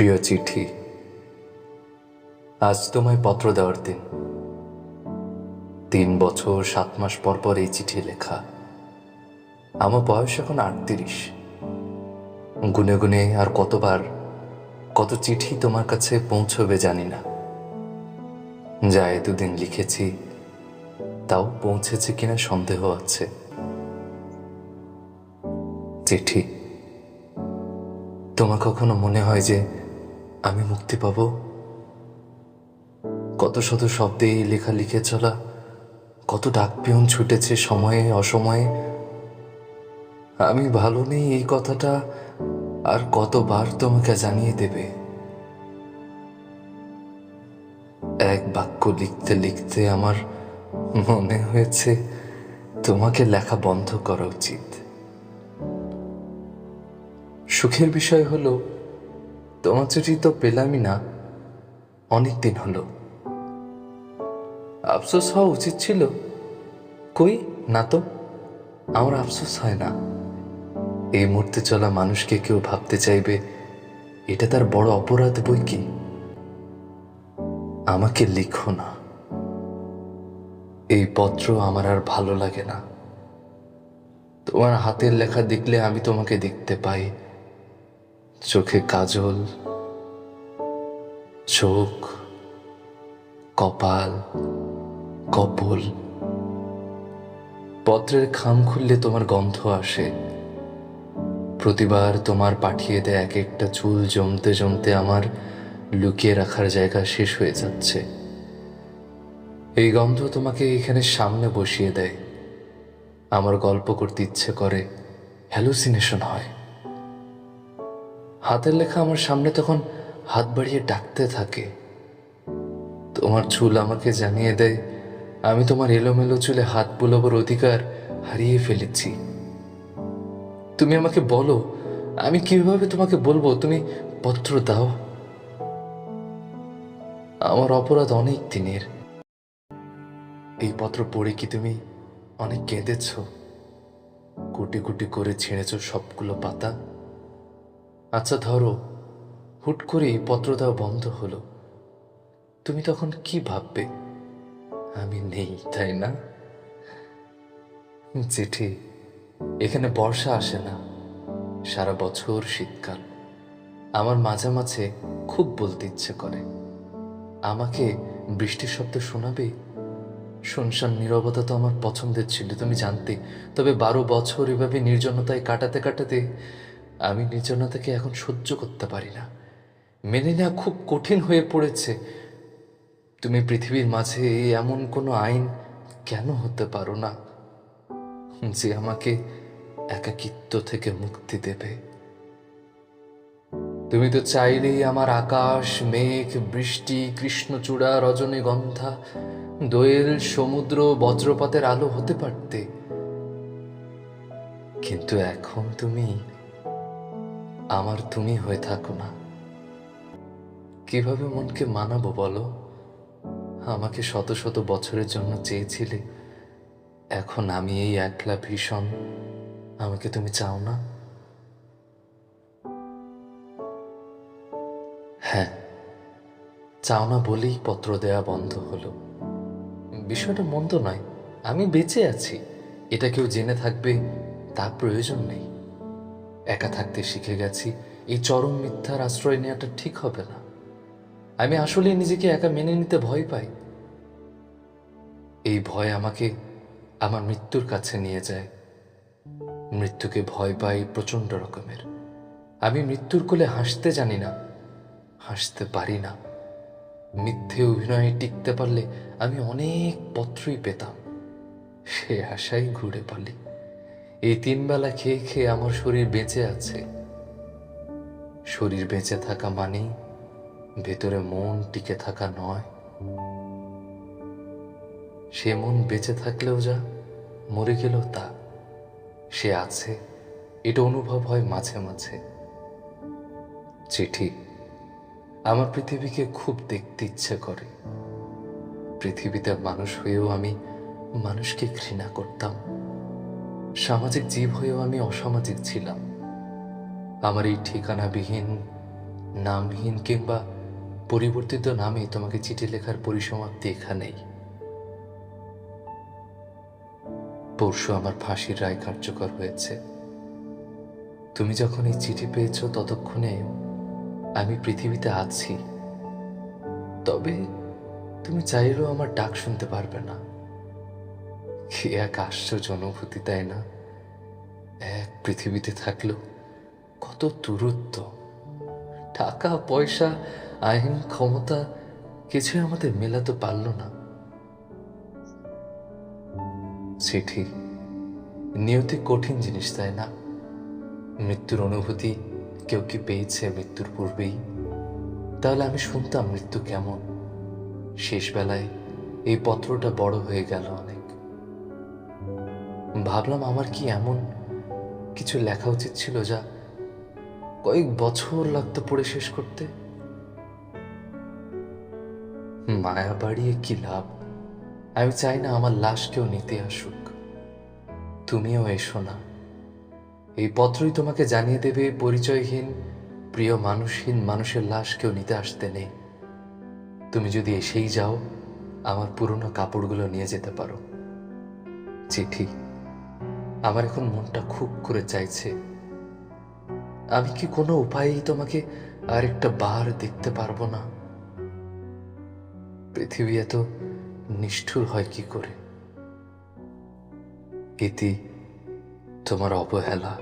প্রিয় চিঠি। আজ তোমায় পত্র দেওয়ার দিন। তিন বছর, সাত মাস পর পর এই চিঠি লেখা। আমার বয়স এখন আটত্রিশ। গুনে গুনে আর কতবার, কত চিঠি তোমার কাছে পৌঁছবে জানি না। যা এতদিন লিখেছি, তাও পৌঁছেছে কিনা সন্দেহ আছে। চিঠি। তোমার কখনো মনে হয় যে আমি মুক্তি পাব। কত শত শব্দে লেখা লিখে চলা, কত ডাক পিয়ন ছুটেছে সময়ে অসময়ে। আমি ভালো নেই এই কথাটা, আর কতবার তোমাকে জানিয়ে দেবে। এক বাক্য লিখতে লিখতে আমার মনে হয়েছে, তোমাকে লেখা বন্ধ করা উচিত। সুখের বিষয় হলো তোমার চিঠি তো পেলামই না। অনেক দিন হলো। আফসোস হওয়া উচিত ছিল। কই? না তো। আমার আফসোস হয় না। এই মুহূর্তে চলা মানুষকে কেউ ভাবতে চাইবে, এটা তার বড় অপরাধ বই কি? আমাকে লিখো না। এই পত্র আমার আর ভালো লাগে না। তোমার হাতের লেখা দেখলে আমি তোমাকে দেখতে পাই। চোখে কাজল, চোখ, কপাল, কপল। পত্রের খাম খুললে তোমার গন্ধ আসে। প্রতিবার তোমার পাঠিয়ে দেয় এক একটা চুল জমতে জমতে আমার লুকিয়ে রাখার জায়গা শেষ হয়ে যাচ্ছে। এই গন্ধ তোমাকে এখানে সামনে বসিয়ে দেয়। আমার গল্প করতে ইচ্ছে করে হ্যালুসিনেশন হয়। হাতের লেখা আমার সামনে তখন হাত বাড়িয়ে ডাকতে থাকে। তোমার চুল আমাকে জানিয়ে দেয়, আমি তোমার এলোমেলো চুলে হাত বুলাবার অধিকার হারিয়ে ফেলেছি। তুমি আমাকে বলো, আমি কীভাবে তোমাকে বলব? তুমি পত্র দাও। আমার অপরাধ অনেক দিনের। এই পত্র পড়ে কি তুমি অনেক কেঁদেছ? কুটি কুটি করে ছিঁড়েছ সবগুলো পাতা। আচ্ছা ধরো, হুট করে পত্র দেওয়া বন্ধ হলো। তুমি তখন কি ভাববে? আমি নেই, তাই না? চিঠি, এখানে বর্ষা আসে না। সারা বছর শীতকাল। আমার মাঝে মাঝে খুব বলতে ইচ্ছে করে। আমাকে বৃষ্টির শব্দ শোনাবে? শুনশান নীরবতা তো আমার পছন্দের ছিল, তুমি জানতে। তবে বারো বছর এভাবে নির্জনতায় কাটাতে কাটাতে আমি নির্জনতাকে এখন সহ্য করতে পারি না। মেনে নেওয়া খুব কঠিন হয়ে পড়েছে। তুমি পৃথিবীর মাঝে এমন কোনো আইন কেন হতে পারো না যে আমাকে একাকিত্ব থেকে মুক্তি দেবে? তুমি তো চাইলেই আমার আকাশ, মেঘ, বৃষ্টি কৃষ্ণচূড়া রজনীগন্ধা দোয়েল, সমুদ্র, বজ্রপাতের আলো হতে পারতে। কিন্তু এখন তুমি আমার তুমি হয়ে থাকো না। কীভাবে মনকে মানাবো বলো? আমাকে শত শত বছরের জন্য চেয়েছিলে। এখন আমি এই একলা ভীষণ। আমাকে তুমি চাও না? হ্যাঁ চাও না বলেই পত্র দেয়া বন্ধ হলো। বিষয়টা মন্দ নয়, আমি বেঁচে আছি। এটা কেউ জেনে থাকবে, তা প্রয়োজন নেই। একা থাকতে শিখে গেছি। এই চরম মিথ্যার আশ্রয় নেওয়াটা ঠিক হবে না। আমি আসলে নিজেকে একা মেনে নিতে ভয় পাই। এই ভয় আমাকে আমার মৃত্যুর কাছে নিয়ে যায়। মৃত্যুকে ভয় পাই প্রচণ্ড রকমের। আমি মৃত্যুর কোলে হাসতে জানি না, হাসতে পারি না। মিথ্যে অভিনয়ে টিকতে পারলে আমি অনেক পত্রই পেতাম। সে আশাই ঘুরে পালি। এই তিন বেলা খেয়ে খেয়ে আমার শরীর বেঁচে আছে। শরীর বেঁচে থাকা মানেই ভেতরে মন টিকে থাকা নয়। সে মন বেঁচে থাকলেও যা মরে গেলেও তা। সে আছে, এটা অনুভব হয় মাঝে মাঝে। চিঠি। আমার পৃথিবীকে খুব দেখতে ইচ্ছে করে। পৃথিবীতে মানুষ হয়েও আমি মানুষকে ঘৃণা করতাম। সামাজিক জীব হয়েও আমি অসামাজিক ছিলাম। আমার এই ঠিকানাবিহীন, নামহীন কিংবা পরিবর্তিত নামে তোমাকে চিঠি লেখার পরিসমাপ্তি এখানেই। পরশু আমার ফাঁসির রায় কার্যকর হয়েছে। তুমি যখন এই চিঠি পেয়েছ ততক্ষণে আমি পৃথিবীতে আছি। তবে তুমি চাইলেও আমার ডাক শুনতে পারবে না। কি এক আশ্চর্য অনুভূতি, তাই না? এক পৃথিবীতে থাকলেও কত দূরত্ব, টাকা, পয়সা, আইন, ক্ষমতা, কিছুই আমাদের মেলাতে পারল না। চিঠি নিয়তি কঠিন জিনিস, তাই না? মৃত্যুর অনুভূতি কেউ কি পেয়েছে মৃত্যুর পূর্বেই? তাহলে আমি শুনতাম মৃত্যু কেমন? শেষ বেলায় এই পত্রটা বড় হয়ে গেল অনেক। ভাবলাম আমার কি এমন কিছু লেখা উচিত ছিল যা কয়েক বছর লাগতো পড়ে শেষ করতে? মায়া বাড়িয়ে কি লাভ? আমি চাই না আমার লাশ কেউ নিতে আসুক। তুমিও এসো না। এই পত্রই তোমাকে জানিয়ে দেবে পরিচয়হীন, প্রিয় মানুষহীন মানুষের লাশ কেউ নিতে আসতে নেই। তুমি যদি এসেই যাও, আমার পুরনো কাপড়গুলো নিয়ে যেতে পারো। চিঠি। আমার এখন মনটা খুব করে চাইছে। আমি কি কোনো উপায়েই তোমাকে আরেকটা বার দেখতে পারব না? পৃথিবী এত নিষ্ঠুর হয় কি করে? ইতি তোমার অবহেলা।